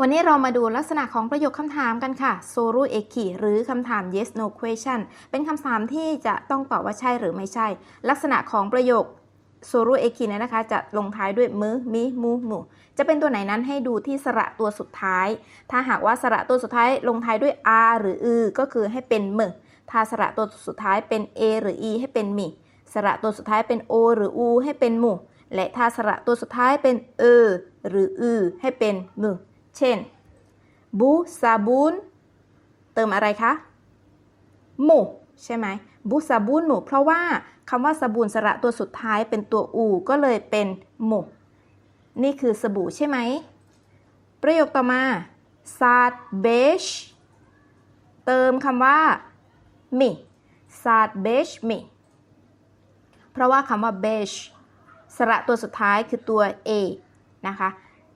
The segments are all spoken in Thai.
วันนี้เรามาดูลักษณะของประโยคคำถามกันค่ะโซรุเอคิหรือคำถาม yes no question เป็นคำถามที่จะต้องตอบว่าใช่หรือไม่ใช่ ลักษณะของประโยคโซรุเอคิเนี่ยนะคะ จะลงท้ายด้วยมือมิมูมูจะเป็นตัวไหนนั้นให้ดูที่สระตัวสุดท้าย ถ้าหากว่าสระตัวสุดท้ายลงท้ายด้วย r หรือ ư ก็คือให้เป็นมือถ้าสระตัวสุดท้ายเป็น a หรือ e ให้เป็นมิสระตัวสุดท้ายเป็น o หรือ u ให้เป็นมูและถ้าสระตัวสุดท้ายเป็นเอหรือ ư ให้เป็นมือ เช่นบูซาบูนเติมอะไรคะหมูใช่ไหมบูซาบูนหมูเพราะว่าคำว่าสบูนสระตัวสุดท้ายเป็นตัวอูก็เลยเป็นหมูนี่คือสบู่ใช่ไหม ประโยคต่อมาซาดเบชเติมคำว่ามีซาดเบชมีเพราะว่าคำว่าเบชสระตัวสุดท้ายคือตัว a นะคะ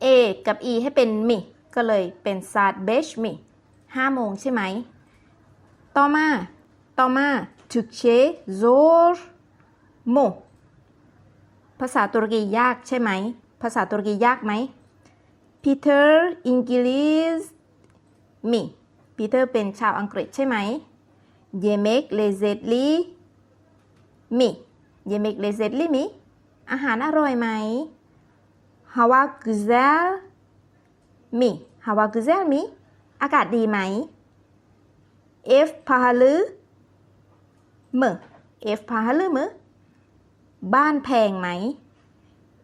a กับ e ให้เป็นมีก็เลยเป็นซาดเบชมีห้าโมงใช่ไหม ต่อมา ต่อมา Türkçe zor mu ภาษาตุรกียากใช่ไหม ภาษาตุรกียากไหม Peter İngiliz mi Peter เป็นชาวอังกฤษใช่ไหม Yemek lezzetli mi Yemek lezzetli mi อาหารอร่อยไหม Hava güzel mi Hava güzel mi อากาศดีไหม F pahalı mı F pahalı mı บ้านแพงไหม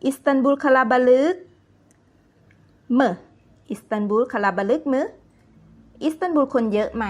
İstanbul kalabalık mı İstanbul kalabalık mı อิสตันบูลคนเยอะไหม